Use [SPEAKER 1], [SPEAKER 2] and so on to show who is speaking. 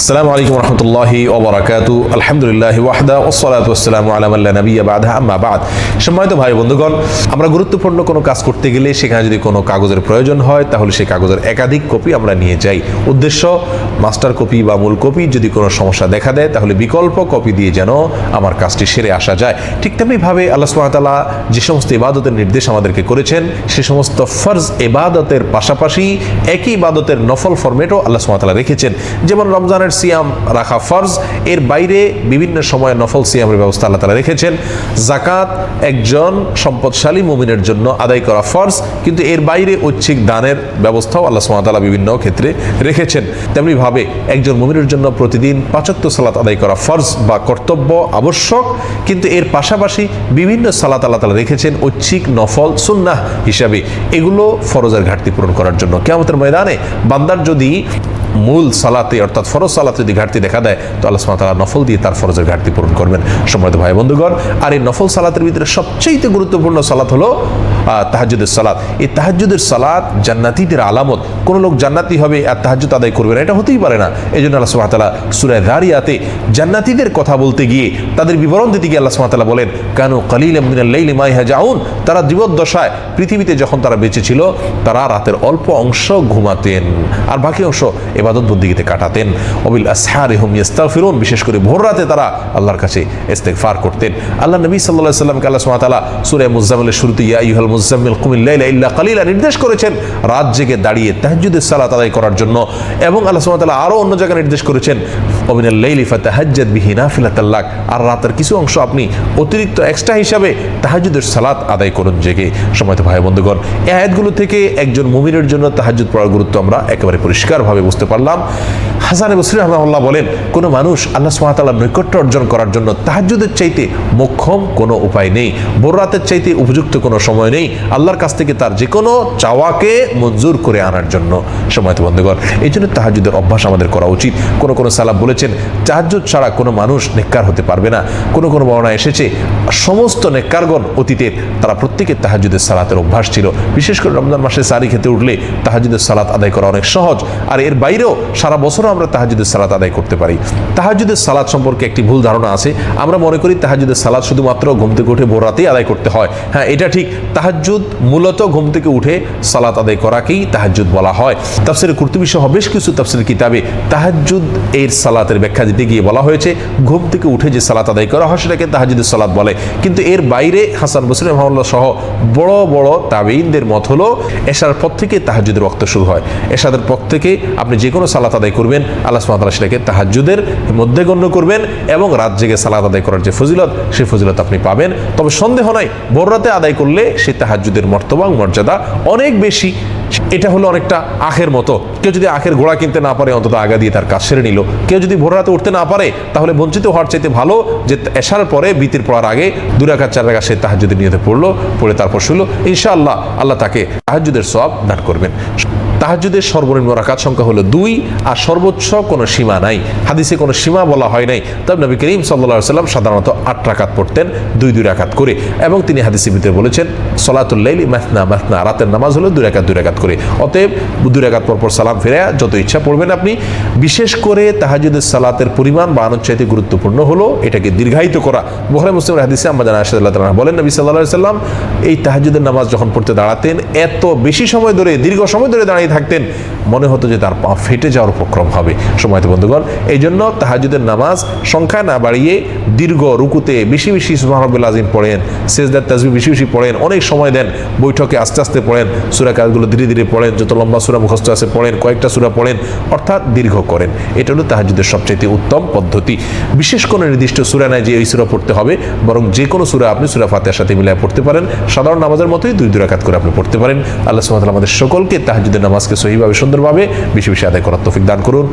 [SPEAKER 1] আসসালামু আলাইকুম রহমতুল্লাহি ওবরাকাতু। আলহামদুলিল্লাহ ওয়াহদা ওসলাত ওসালামু আলাম আল্লাহ নবী বাদা আম্মা বাদ। সম্মানিত ভাই বন্ধুগণ, আমরা গুরুত্বপূর্ণ কোনো কাজ করতে গেলে সেখানে যদি কোনো কাগজের প্রয়োজন হয়, তাহলে সেই কাগজের একাধিক কপি আমরা নিয়ে যাই। উদ্দেশ্য, মাস্টার কপি বা মূল কপি যদি কোনো সমস্যা দেখা দেয়, তাহলে বিকল্প কপি দিয়ে যেন আমার কাজটি সেরে আসা যায়। ঠিক তেমনিভাবে আল্লাহ সুবহানাহু যে সমস্ত ইবাদতের নির্দেশ আমাদেরকে করেছেন, সে সমস্ত ফর্জ এবাদতের পাশাপাশি একই ইবাদতের নফল ফরমেটও আল্লাহ সুবহানাহু রেখেছেন। যেমন রমজানের সিয়াম রাখা ফরজ। এর বাইরে বিভিন্ন সময়ে নফল সিয়ামের ব্যবস্থা আল্লাহ তালা রেখেছেন। জাকাত একজন সম্পদশালী মুমিনের জন্য আদায় করা ফরজ, কিন্তু এর বাইরে ঐচ্ছিক দানের ব্যবস্থাও আল্লাহ সুবহানাহু বিভিন্ন ক্ষেত্রে রেখেছেন। তেমনিভাবে একজন মুমিনের জন্য প্রতিদিন পাঁচক্ত সালাত আদায় করা ফরজ বা কর্তব্য আবশ্যক, কিন্তু এর পাশাপাশি বিভিন্ন সালাত আল্লাহ তালা রেখেছেন ঐচ্ছিক নফল সুন্নাহ হিসাবে। এগুলো ফরজের ঘাটতি পূরণ করার জন্য। কেমতের ময়দানে বান্দার যদি মূল সালাতে, অর্থাৎ ফরজ সালাতে যদি ঘাটতি দেখা দেয়, তো আল্লাহ ওয়া নফল দিয়ে তার ফরজের ঘাটতি পূরণ করবেন। সম্মানিত ভাই বন্ধুগণ, আর এই নফল সালাতের ভিতরে সবচেয়ে গুরুত্বপূর্ণ সালাত হলো তাহাজুদের সালাত। এই তাহাজুদের সালাত জান্নাতিদের আলামত। কোনো লোক জান্নাতি হবে আর তাহাজুদ আদায় করবে না, এটা হতেই পারে না। এই জন্য আল্লাহ সুবহানাহু ওয়া তাআলা সূরা দারিয়াতে জান্নাতিদের কথা বলতে গিয়ে তাদের বিবরণ দিতে গিয়ে আল্লাহ সুবহানাহু বলেন, কেন কালিলাম মিনাল লাইলি মা ইয়াহজাউন তারা জীবদ্দশায় পৃথিবীতে যখন তারা বেঁচে ছিল, তারা রাতের অল্প অংশ ঘুমাতেন আর বাকি অংশ এবাদত বন্দিগিতে কাটাতেন। অবিল আসহার হুম ইস্তাগফিরুন বিশেষ করে ভোর রাতে তারা আল্লাহর কাছে ইস্তেগফার করতেন। আল্লাহ নবী আলাইহি সাল্লামকে আল্লাহ তাআলা সূরা মুজাম্মিলের শুরুতে, ইয়া আইয়ুহাল মুজাম্মিল কুমিল লাইলা ইল্লা কালিলা নির্দেশ করেছেন। রাত জেগে দাঁড়িয়ে তাহাজ্জুদের সালাত আদায় করার জন্য এবং আল্লাহ সুবহানাহু ওয়া তাআলা আরও অন্য জায়গায় নির্দেশ করেছেন অমিনাল লাইলি ফাতাহাজ্জাদ বিহি নাফিলাতাল্লাক আর রাতের কিছু অংশ আপনি অতিরিক্ত এক্সট্রা হিসাবে তাহাজ্জুদের সালাত আদায় করুন জেগে। সময়ত ভাই বন্ধুগণ, এই আয়াতগুলো থেকে একজন মুমিনের জন্য তাহাজ্জুদ পড়ার গুরুত্ব আমরা একেবারে পরিষ্কারভাবে বুঝতে পারলাম। হাসান বসরি রহমাল্লাহ বলেন, কোনো মানুষ আল্লাহ সুমাতাল্লাহ নৈকট্য অর্জন করার জন্য তাহাজ্জুদের চাইতে মোক্ষম কোনো উপায় নেই। বোররাতের চাইতে উপযুক্ত কোনো সময় নেই। আল্লাহর কাছ থেকে তার যে কোনো চাওয়াকে মঞ্জুর করে আনার জন্য। সময়ত বন্ধুগণ, এই জন্য তাহাজুদের অভ্যাস আমাদের করা উচিত। কোনো কোনো সালাম বলেছেন, তাহাজ্জুদ ছাড়া কোনো মানুষ নেককার হতে পারবে না। কোনো কোনো বর্ণনা এসেছে, সমস্ত নেককারগণ অতীতের, তারা প্রত্যেকে তাহাজুদের সালাতের অভ্যাস ছিল। বিশেষ করে রমজান মাসে সারি খেতে উঠলে তাহাজুদের সালাত আদায় করা অনেক সহজ। আর এর বাইরেও সারা বছরও আমরা তাহাজুদের সালাত আদায় করতে পারি। তাহাজুদের সালাত সম্পর্কে একটি ভুল ধারণা আছে। আমরা মনে করি তাহাজুদের সালাত শুধুমাত্র ঘুম থেকে উঠে ভোর রাতেই আদায় করতে হয়। হ্যাঁ এটা ঠিক। তাহাজুদ মূলত ঘুম থেকে উঠে সালাত আদায় করাকেই তাহাজুদ বলা হয়। তাফসিরে কুর্তুবি সহ বেশ কিছু তাফসির কিতাবে তাহাজুদ এর সালাতের ব্যাখ্যা দিতে গিয়ে বলা হয়েছে, ঘুম থেকে উঠে যে সালাত আদায় করা হয় সেটাকে তাহাজুদের সালাত বলে। কিন্তু এর বাইরে হাসান বসির রহমাল্লাহ সহ বড় বড় তাবেইনদের মত হলো, এশার পর থেকে তাহাজুদের রক্ত শুরু হয়। এশাদের পর থেকে আপনি যে কোনো সালাত আদায় করবেন, আল্লাহ সুমাতালা সেটাকে তাহাজুদের মধ্যে গণ্য করবেন এবং রাত জেগে সালাত আদায় করার যে ফজিলত, সেই ফজিলত আপনি পাবেন। তবে সন্দেহ নাই, ভোর রাতে আদায় করলে সেই তাহাজুদের মর্তবা মর্যাদা অনেক বেশি। এটা হলো অনেকটা আখের মতো। কেউ যদি আখের ঘোড়া কিনতে না পারে, অন্তত আগা দিয়ে তার কাজ সেরে নিল। কেউ যদি ভোর রাতে উঠতে না পারে, তাহলে বঞ্চিত হওয়ার চাইতে ভালো যে এসার পরে বিতির পড়ার আগে দু রাখা চার রাখা সে তাহাজুদের নিয়তে পড়ল, পড়ে তারপর শুনলো ইনশাআল্লাহ আল্লাহ তাকে তাহাজুদের সব দান করবেন। তাহাজুদের সর্বনিম্ন রাকাত সংখ্যা হলো দুই, আর সর্বোচ্চ কোনো সীমা নাই। হাদিসে কোনো সীমা বলা হয় নাই। তবে নবী করিম সাল্লা সাল্লাম সাধারণত আট রাকাত পড়তেন, দুই দুই রাকাত করে। এবং তিনি হাদিসের ভিতরে বলেছেন সলাতুল্লাইলি মাহনা মাহনা রাতের নামাজ হলো দুই রাকাত দুই রাকাত করে। অতএব দুই রাকাত পরপর সালাম ফেরে যত ইচ্ছা পড়বেন আপনি। বিশেষ করে তাহাজুদের সালাতের পরিমাণ বাড়ানোর চাইতে গুরুত্বপূর্ণ হলো এটাকে দীর্ঘায়িত করা। বোহরে মুসলিম হাদিসে আমরা জানা আসাদুল্লাহ তালা বলেন, নবী সাল্লাহ সাল্লাম এই তাহাজুদের নামাজ যখন পড়তে দাঁড়াতেন, এত বেশি সময় ধরে, দীর্ঘ সময় ধরে দাঁড়িয়ে থাকতেন মনে হতো যে তার পা ফেটে যাওয়ার উপক্রম হবে। সময়ত বন্ধুগণ, এই জন্য তাহাজুদের নামাজ সংখ্যা না বাড়িয়ে দীর্ঘ রুকুতে বেশি বেশি সুমাহবুল আজিম পড়েন, সেজদার তাজবি বেশি বেশি পড়েন, অনেক সময় দেন, বৈঠকে আস্তে আস্তে পড়েন, সুরা কাজগুলো ধীরে ধীরে পড়েন, যত লম্বা সুরা মুখস্থ আছে পড়েন, কয়েকটা সুরা পড়েন, অর্থাৎ দীর্ঘ করেন। এটা হলো তাহাজুদের সবচাইতে উত্তম পদ্ধতি। বিশেষ কোনো নির্দিষ্ট সুরা নাই যে এই সুরা পড়তে হবে, বরং যে কোনো সুরা আপনি সুরা ফাতেহার সাথে মিলায় পড়তে পারেন। সাধারণ নামাজের মতোই দুই দুই রাকাত করে আপনি পড়তে পারেন। আল্লাহ তাআলা আমাদের সকলকে তাহাজুদের নামাজকে সহিভাবে সুন্দরভাবে বেশি আদায় করার তৌফিক দান করুন।